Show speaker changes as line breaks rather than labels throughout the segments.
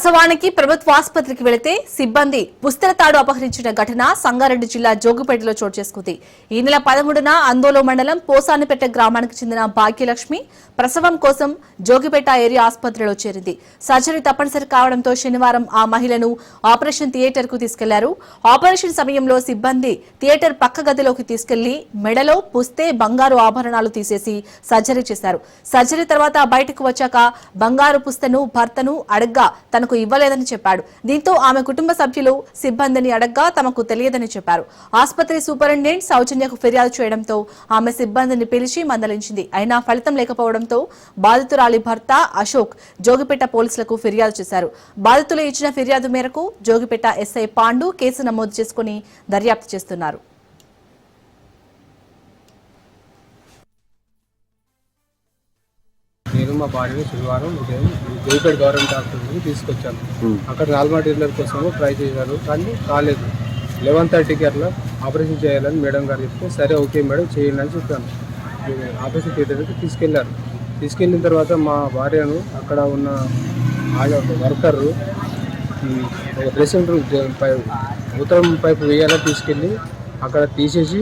ప్రసవానికి ప్రభుత్వ ఆసుపత్రికి వెళితే సిబ్బంది పుస్తలతాడు అపహరించిన ఘటన సంగారెడ్డి జిల్లా జోగుపేటలో చోటు చేసుకుంది. ఈ నెల పదమూడున అందోలో మండలం పోసానిపేట గ్రామానికి చెందిన భాగ్యలక్ష్మి ప్రసవం కోసం జోగిపేట ఏరియా ఆసుపత్రిలో చేరింది. సర్జరీ తప్పనిసరి కావడంతో శనివారం ఆ మహిళను ఆపరేషన్ థియేటర్కు తీసుకెళ్ళారు. ఆపరేషన్ సమయంలో సిబ్బంది థియేటర్ పక్క గదిలోకి తీసుకెళ్ళి మెడలో పుస్తే బంగారు ఆభరణాలు తీసేసి సర్జరీ చేశారు. సర్జరీ తర్వాత బయటకు వచ్చాక బంగారు పుస్తను భర్తను అడగ్గా తనకు ఇవ్వలేదని చెప్పాడు. దీంతో ఆమె కుటుంబ సభ్యులు సిబ్బందిని అడగ్గా తమకు తెలియదని చెప్పారు. ఆసుపత్రి సూపరింటెండెంట్ సౌజన్యకు ఫిర్యాదు చేయడంతో ఆమె సిబ్బందిని పిలిచి మందలించింది. అయినా ఫలితం లేకపోవడంతో బాధితురాలి భర్త అశోక్ జోగిపేట పోలీసులకు ఫిర్యాదు చేశారు. బాధితులు ఇచ్చిన ఫిర్యాదు మేరకు జోగిపేట ఎస్ఐ పాండు కేసు నమోదు చేసుకుని దర్యాప్తు చేస్తున్నారు.
నేను మా భార్యని శనివారం ఉదయం జైపేట గవర్నమెంట్ హాస్పిటల్కి తీసుకొచ్చాను. అక్కడ నాల్మా డీలర్ కోసం ట్రై చేశారు కానీ కాలేదు. లెవెన్ థర్టీకి అట్లా ఆపరేషన్ చేయాలని మేడం గారు చెప్తే సరే ఓకే మేడం చేయండి అని చెప్పాను. ఆపరేషన్ థియేటర్కి తీసుకెళ్ళారు తీసుకెళ్ళిన తర్వాత మా భార్యను అక్కడ ఉన్న వర్కర్ ఒక డ్రెస్సింగ్ రూమ్ పై- మూత్రం పైపు వేయాలని తీసుకెళ్ళి అక్కడ తీసేసి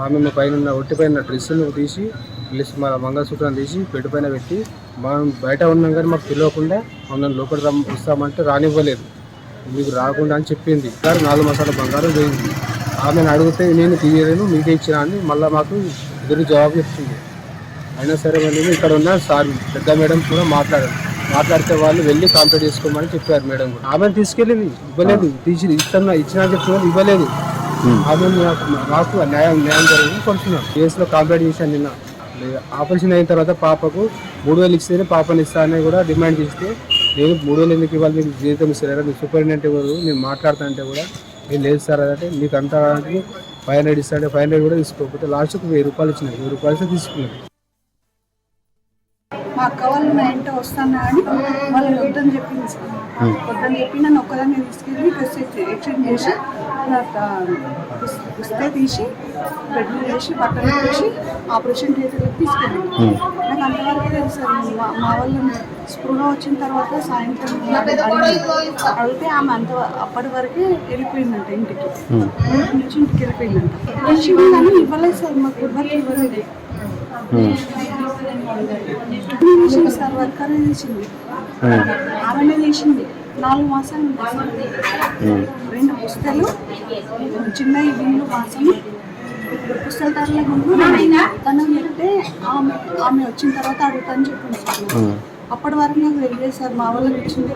ఆమె పైన ఉన్న ఒట్టి పైన డ్రెస్సును తీసి ప్లస్ మా మంగళసూత్రం తీసి పెట్టి పైన పెట్టి మనం బయట ఉన్నాం కానీ మాకు తెలియకుండా మమ్మల్ని లోపల రమ్ వస్తామంటే రానివ్వలేదు. మీకు రాకుండా అని చెప్పింది. సార్ నాలుగు మసాలా బంగారం పోయింది. ఆమెను అడిగితే నేను తీయలేను మీకే ఇచ్చిన అని మళ్ళీ మాకు ఎదురు జవాబు చెప్తుంది అయినా సరే మళ్ళీ ఇక్కడ ఉన్న సార్ పెద్ద మేడం కూడా మాట్లాడారు. మాట్లాడితే వాళ్ళు వెళ్ళి కాంప్లీట్ చేసుకోమని చెప్పారు మేడం కూడా. ఆమెను తీసుకెళ్ళింది ఇవ్వలేదు. తీసి ఇస్తున్నా ఇచ్చినా చెప్తున్నారు ఇవ్వలేదు. ఆమె నాకు న్యాయం న్యాయం జరిగింది కొంటున్నాను కేసులో కాంప్లీట్ చేశాను నిన్న. ఆపరేషన్ అయిన తర్వాత పాపకు మూడు వేలు ఇస్తేనే పాపని ఇస్తా అని కూడా డిమాండ్ చేస్తే నేను మూడు వేలు ఎందుకు ఇవ్వాలి? మీకు జీవితం ఇస్తారా మీ సూపరింటెండెంట్ ఎవరు? నేను మాట్లాడుతానంటే కూడా నేను లేదు సార్ అదంటే మీకు అంతా ఫైవ్ హండ్రెడ్ ఇస్తాను ఫైవ్ హండ్రెడ్ కూడా తీసుకోకపోతే లాస్ట్కి వెయ్యి రూపాయలు ఇచ్చినాయి వెయ్యి రూపాయలు తీసుకున్నాను.
మా అక్క వాళ్ళు నా ఇంట వస్తాను అని వాళ్ళు వద్దని చెప్పింది. సార్ వద్దని చెప్పి నన్ను ఒక్కదాన్ని తీసుకెళ్ళి డ్రెస్ ఎక్స్చేంజ్ చేసి నా త- పుస్- పుస్తే తీసి బెడ్లు వేసి బట్టలు వేసి ఆపరేషన్ థియేటర్కి తీసుకెళ్ళి నాకు అంతవరకు తెలుసు సార్ మా మా వాళ్ళు స్పృహ వచ్చిన తర్వాత సాయంత్రం అడిగి- అడిగితే ఆమె అంత అప్పటి వరకే వెళ్ళిపోయిందంట ఇంటికి. ఇంటి నుంచి ఇంటికి వెళ్ళిపోయిందంట. ఇవ్వలేదు సార్ మాకు ఎవరికి ఇవ్వలేదు. సార్ వర్కర్ తీసింది ఆమెనే తీసింది నాలుగు మాసాలు. రెండు పుస్తలు చిన్న బిల్లు మాసం. పుస్తల ధరల ముందు తను చెప్తే ఆమె ఆమె వచ్చిన తర్వాత అడుగుతాను చెప్పింది సార్. అప్పటి వరకు నాకు తెలియదు సార్. మా వాళ్ళకి ఇచ్చింది